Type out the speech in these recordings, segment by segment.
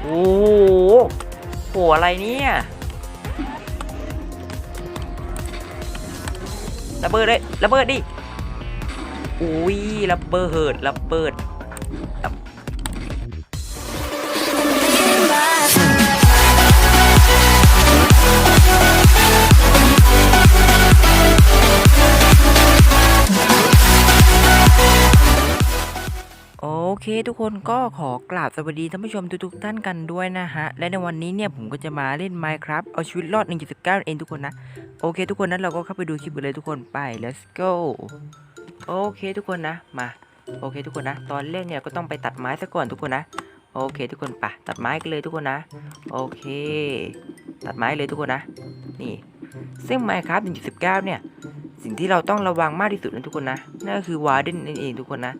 โอ้โหโหอะไรเนี่ยระเบิดเลยระเบิดดิอุ้ยระเบิดระเบิด เคทุกคนก็ขอกราบสวัสดีท่านผู้ชมทุกๆท่านกันด้วยนะฮะ และในวันนี้เนี่ยผมก็จะมาเล่น Minecraft เอาชีวิตรอด1.19เองทุกคนนะ โอเค ทุกคนนั้นเราก็เข้าไปดูคลิปกันเลยทุกคนไป let's go โอเคทุกคนนะมา โอเคทุกคนนะ ตอนเล่นเนี่ยก็ต้องไปตัดไม้ซะก่อนทุกคนนะ โอเค ทุกคนไปะตัดไม้กันเลยทุกคนนะ โอเค ตัดไม้เลยทุกคนนะ นี่ ซึ่ง Minecraft 1.19 เนี่ยสิ่งที่เราต้องระวังมากที่สุดนะทุกคนนะนั่นก็คือวาร์เดนนั่นเองทุกคนนะ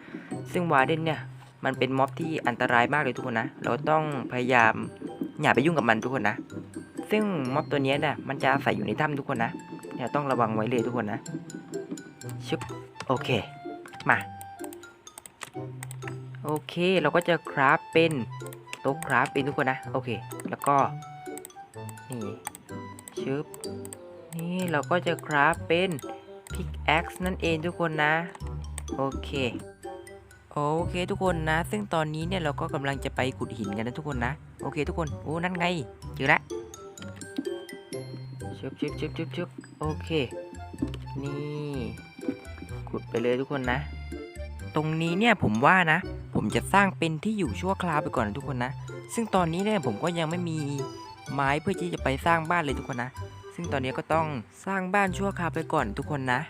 ซึ่งวาร์เดนเนี่ย มันเป็นม็อบที่อันตรายมากเลยทุกคนนะ เราต้องพยายามอย่าไปยุ่งกับมันทุกคนนะ ซึ่งม็อบตัวนี้นี่ยมันจะอาศัยอยู่ในถ้ำทุกคนนะเนี่ยต้องระวังไว้เลยทุกคนนะชึบโอเค มา โอเคเราก็จะคราฟเป็นโต๊ะคราฟเป็นทุกคนนะ โอเค แล้วก็ นี่ชึบนี่เราก็จะคราฟเป็นพิกแอ็กซ์นั่นเองทุกคนนะ โอเค โอเคทุกคนนะ ซึ่งตอนนี้เนี่ยเราก็กำลังจะไปขุดหินกันนะทุกคนนะ โอเคทุกคน โอ้ นั่นไงเจอละชึบชึบชึบชึบชึบโอเค นี่ ขุดไปเลยทุกคนนะ ตรงนี้เนี่ยผมว่านะ ผมจะสร้างเป็นที่อยู่ชั่วคราวไปก่อนนะทุกคนนะ ซึ่งตอนนี้เนี่ยผมก็ยังไม่มีไม้เพื่อที่จะไปสร้างบ้านเลยทุกคนนะ ซึ่งตอนนี้ก็ต้องสร้างบ้านชั่วคราวไปก่อนทุกคนนะ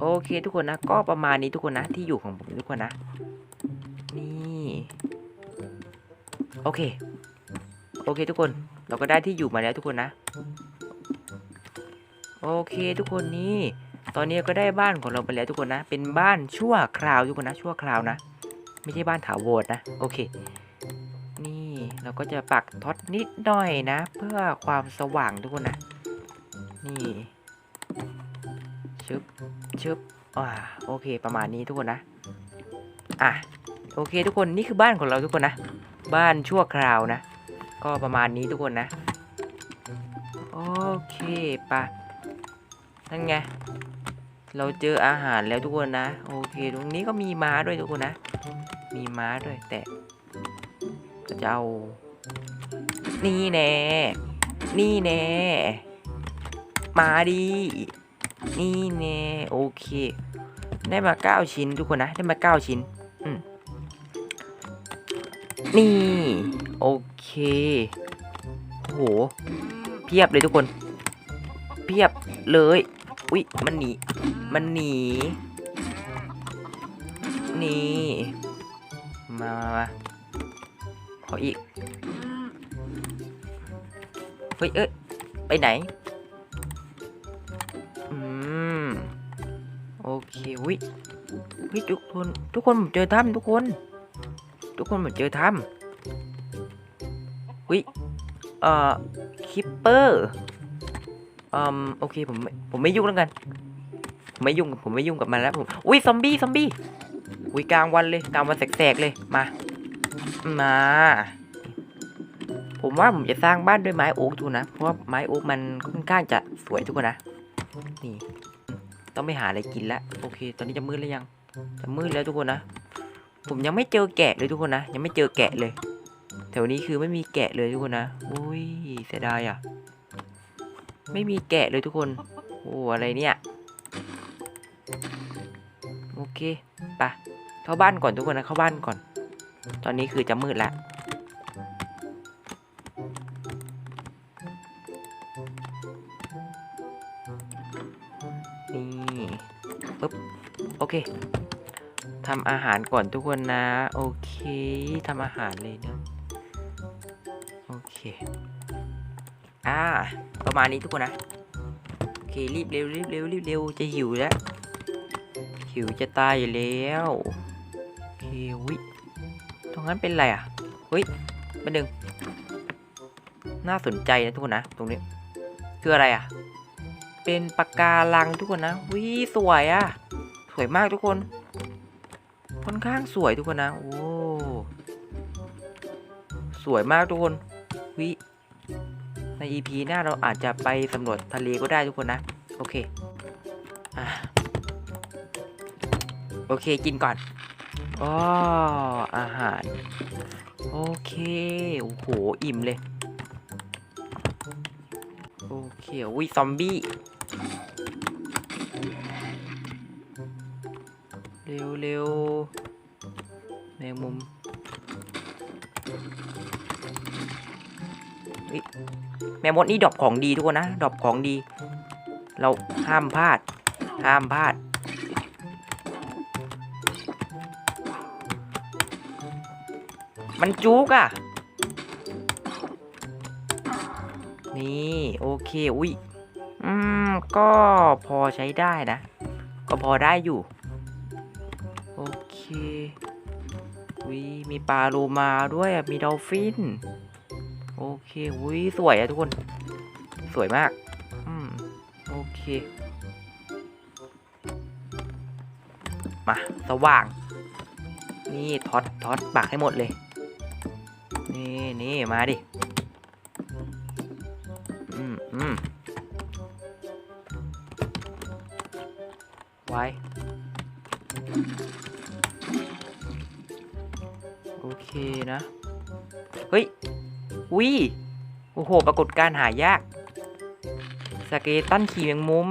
โอเคทุกคนนะ ก็ประมาณนี้ทุกคนนะ ที่อยู่ของผมทุกคนนะ นี่ โอเค โอเคทุกคน เราก็ได้ที่อยู่มาแล้วทุกคนนะ โอเคทุกคนนี่ ตอนนี้ก็ได้บ้านของเราไปแล้วทุกคนนะ เป็นบ้านชั่วคราวทุกคนนะ ชั่วคราวนะ ไม่ใช่บ้านถาวรนะ โอเค นี่เราก็จะปักท็อตนิดหน่อยนะ เพื่อความสว่างทุกคนนะ นี่ชึบ ชึบอ่าโอเคประมาณนี้ทุกคนนะอะโอเคทุกคนนี่คือบ้านของเราทุกคนนะ บ้านชั่วคราวนะ ก็ประมาณนี้ทุกคนนะ โอเคปะนั่นไงเราเจออาหารแล้วทุกคนนะ โอเค ตรงนี้ก็มีม้าด้วยทุกคนนะ มีม้าด้วยแต่ก็จะเอา นี่แน่ นี่แน่ มาดี นี่แน่โอเค ได้มาเก้าชิ้นทุกคนนะ ได้มาเก้าชิ้นนี่ โอเคโหเพียบเลยทุกคน เพียบเลย อุ๊ย มันหนี มันหนี นี่ มามามาขออีก เฮ้ย เอ้ย ไปไหน โอเควิวิทุกคนทุกคนผมเจอถ้ำทุกคน ทุกคนผมเจอถ้ำวิเอ่อคิปเปอร์อืมโอเคผมผมไม่ยุ่งแล้วกันผมไม่ยุ่งผมไม่ยุ่งกับมันแล้วผมอุ้ยซอมบี้ซอมบี้อุ้ยกลางวันเลยกลางวันแสกๆเลยมามา ผมว่าผมจะสร้างบ้านด้วยไม้โอ๊กดูนะ เพราะว่าไม้โอ๊กมันค่อนข้างจะสวยทุกคนนะ นี่ ต้องไปหาอะไรกินแล้วโอเค ตอนนี้จะมืดแล้วยัง จะมืดแล้วทุกคนนะ ผมยังไม่เจอแกะเลยทุกคนนะ ยังไม่เจอแกะเลย แถวนี้คือไม่มีแกะเลยทุกคนนะ อุ้ยเสียดายอะ ไม่มีแกะเลยทุกคน โอ้อะไรเนี่ย โอเค ไป เข้าบ้านก่อนทุกคนนะ เข้าบ้านก่อน ตอนนี้คือจะมืดแล้ว ปึ๊บโอเคทำอาหารก่อนทุกคนนะ โอเคทำอาหารเลยนะโอเคอ่าประมาณนี้ทุกคนนะโอเครีบเร็วรีบเร็วรีบเร็วจะหิวแล้วหิวจะตายอยู่แล้วโอเควิตรงนั้นเป็นอะไรอะเฮ้ยเป็นหนึ่งน่าสนใจนะทุกคนนะ ตรงนี้คืออะไรอะ เป็นปากการังทุกคนนะวิสวยอะ สวยมากทุกคน ค่อนข้างสวยทุกคนนะ โอ้ สวยมากทุกคน วิ ใน EP หน้าเราอาจจะไปสำรวจทะเลก็ได้ทุกคนนะ โอเค อะ โอเคกินก่อนอ๋ออาหาร โอเค โอ้โห อิ่มเลย โอเคอุ้ยซอมบี้ เร็วเร็วแมงมุมแมงมดนี่ดรอปของดีทุกคนนะดรอปของดี เราห้ามพลาด ห้ามพลาด มันจุกอะ นี่โอเคอุ้ยอืมก็พอใช้ได้นะ ก็พอได้อยู่ โอเควิมีปลาโลมาด้วยมีดอลฟิน โอเควิสวยอะทุกคน สวยมากอืมโอเค มา สว่าง นี่ท็อตท็อตปากให้หมดเลย นี่นี่มาดิ ไว้ โอเคนะ เฮ้ยวิโอ้โห ปรากฏการหายาก สเกตันขี่แมงมุม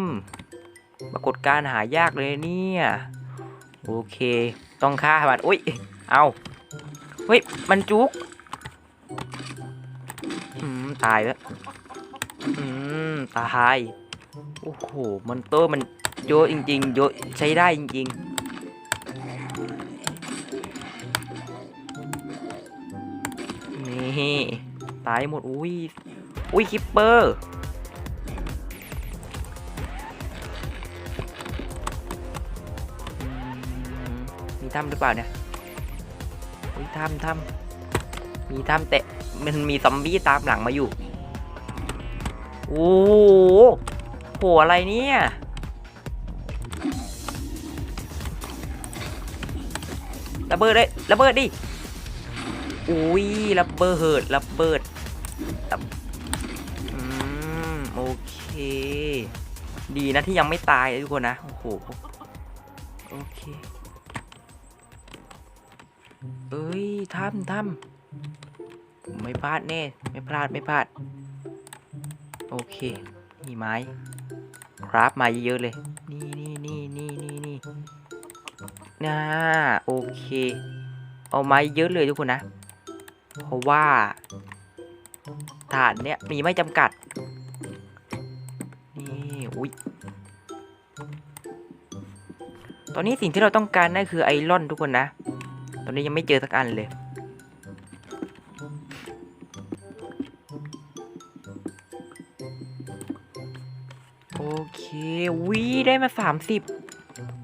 ปรากฏการหายากเลยเนี่ย โอเค ต้องฆ่ามันอุ้ย เอาเฮ้ย มันจุกอืม ตายแล้ว อืม ตาย โอ้โห มอนเตอร์มัน เยอะจริงๆเยอะใช้ได้จริง ๆนี่ตายหมด อุ้ย อุ้ย คิปเปอร์ มีถ้ำหรือเปล่าเนี่ย อุ้ยถ้ำถ้ำมีถ้ำแต่มันมีซอมบี้ตามหลังมาอยู่ โอ้โหโหอะไรเนี่ย ระเบิดเลยระเบิดดิอุ้ยระเบิดระเบิดอืมโอเค ดีนะที่ยังไม่ตายทุกคนนะโอ้โหโอเคเอ้ยทำทำไม่พลาดแน่ไม่พลาดไม่พลาด โอเคมีไม้ ครับมาเยอะๆเลย นี่นี่นี่นี่นี่นี่ นะโอเค เอาไม้เยอะเลยทุกคนนะ เพราะว่าฐานเนี้ยมีไม่จำกัด นี่อุ้ยตอนนี้สิ่งที่เราต้องการนั่นคือไอรอนทุกคนนะ ตอนนี้ยังไม่เจอสักอันเลย โอเควิได้มาสามสิบ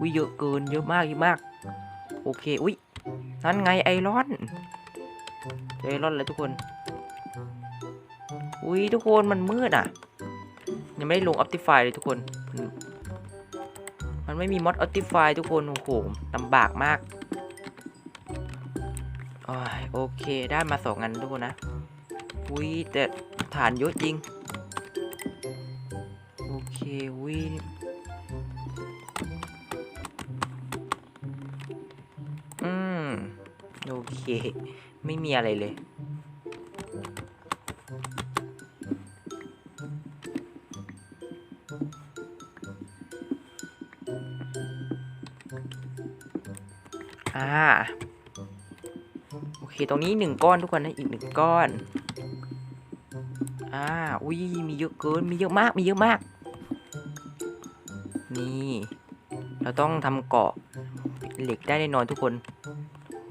อุ้ยเยอะเกินเยอะมากเยอะมาก โอเค อุ้ยนั่นไงไอรอนไอรอนเลยทุกคน อุ้ยทุกคนมันมืดอะ ยังไม่ได้ลงออปติฟายเลยทุกคน มันไม่มีมอดออปติฟายทุกคน โอ้โหลำบากมากโอเคได้มาสองอันทุกคนนะ อุ้ยแต่ฐานเยอะจริง โอเควิ ไม่มีอะไรเลย อ่า โอเค ตรงนี้หนึ่งก้อนทุกคนนะอีกหนึ่งก้อน อ่า อุ้ย มีเยอะเกิน มีเยอะมาก มีเยอะมาก นี่ เราต้องทำเกาะเหล็กได้แน่นอนทุกคน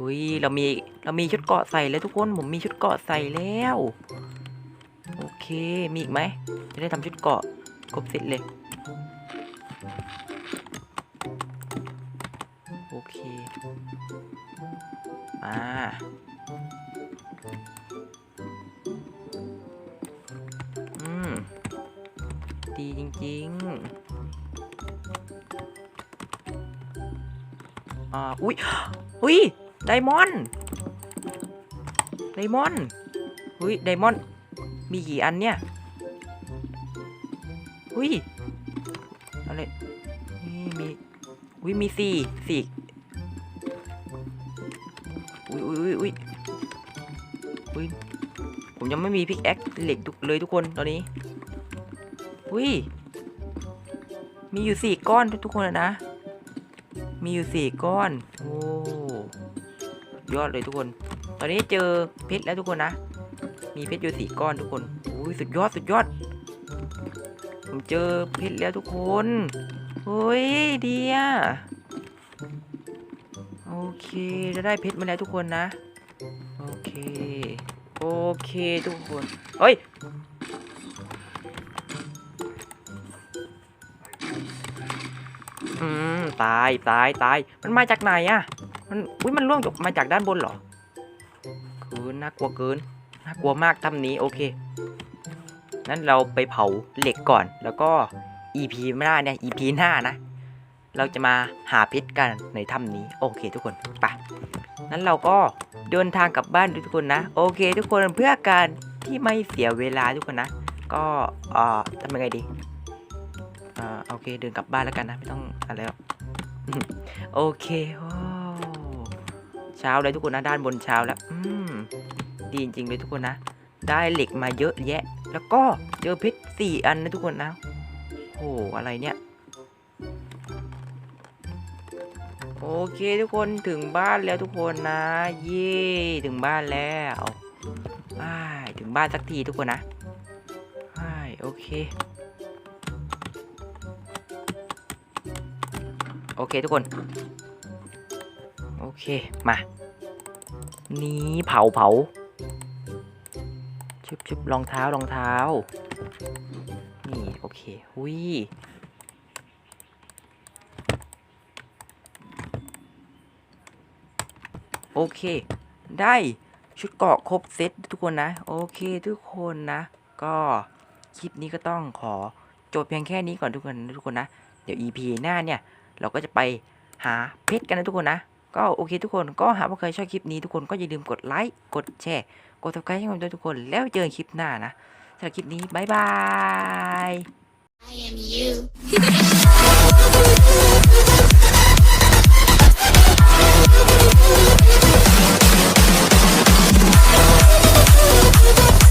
อุ้ยเรามีเรามีชุดเกาะใส่แล้วทุกคนผมมีชุดเกาะใส่แล้ว โอเคมีอีกไหมจะได้ทำชุดเกาะครบเสร็จเลยโอเคอ่าอืมดีจริงๆอ่าอุ้ยอุ้ย ไดมอนด์ไดมอนด์อุ้ยไดมอนด์มีกี่อันเนี่ยอุ้ยอะไรนี่มีอุ้ยมีสี่สี่อุ้ยอุ้ยอุ้ยอุ้ยอุ้ยผมยังไม่มีพิกแอคเหล็กทุกเลยทุกคนตอนนี้อุ้ยมีอยู่สี่ก้อนทุกคนนะ มีอยู่สี่ก้อน โอ้ ยอดเลยทุกคน ตอนนี้เจอเพชรแล้วทุกคนนะ มีเพชรอยู่สี่ก้อนทุกคนอุ้ยสุดยอดสุดยอด ผมเจอเพชรแล้วทุกคนเฮ้ยดีอะโอเคจะได้เพชรมาแล้วทุกคนนะ โอเคโอเคทุกคนเฮ้ยอืมตายตายตายมันมาจากไหนอะ มันอุ้ยมันร่วงจกมาจากด้านบนเหรอเกินน่ากลัวเกินน่ากลัวมากทำนี้โอเคนั้นเราไปเผาเหล็กก่อน แล้วก็ EP หน้าเนี่ย EP หน้านะ เราจะมาหาเพชรกันในถ้ำนี้ โอเคทุกคนไปนั้นเราก็เดินทางกลับบ้านทุกคนนะ โอเค ทุกคนเพื่อการที่ไม่เสียเวลาทุกคนนะ ก็เอ่อทำยังไงดีอ่าโอเคเดินกลับบ้านแล้วกันนะ ไม่ต้องอะไรหรอกโอเคโอ้ เช้าเลยทุกคนนะด้านบนเช้าแล้ว อืมดีจริงเลยทุกคนนะ ได้เหล็กมาเยอะแยะ แล้วก็เจอเพชรสี่อันนะทุกคนนะโอ้อะไรเนี่ย โอเคทุกคนถึงบ้านแล้วทุกคนนะ เย่ถึงบ้านแล้วอถึงบ้านสักทีทุกคนนะอ้ายโอเค โอเคทุกคน โอเค มา นี้เผาเผาชุบชุบรองเท้ารองเท้า นี่ โอเคหุยโอเค ได้ชุดเกาะครบเซตทุกคนนะ โอเคทุกคนนะ ก็คลิปนี้ก็ต้องขอจบเพียงแค่นี้ก่อนทุกคนทุกคนนะ เดี๋ยว EP หน้าเนี่ย เราก็จะไปหาเพชรกันนะทุกคนนะ ก็โอเคทุกคนก็หากว่าใคยชอบคลิปนี้ทุกคนก็อย่าลืมกดไลค์กดแชร์ กดติดตามให้ผมด้วยทุกคนแล้วเจอคลิปหน้านะสำหรับคลิปนี้บ๊ายบาย I am you. Thank.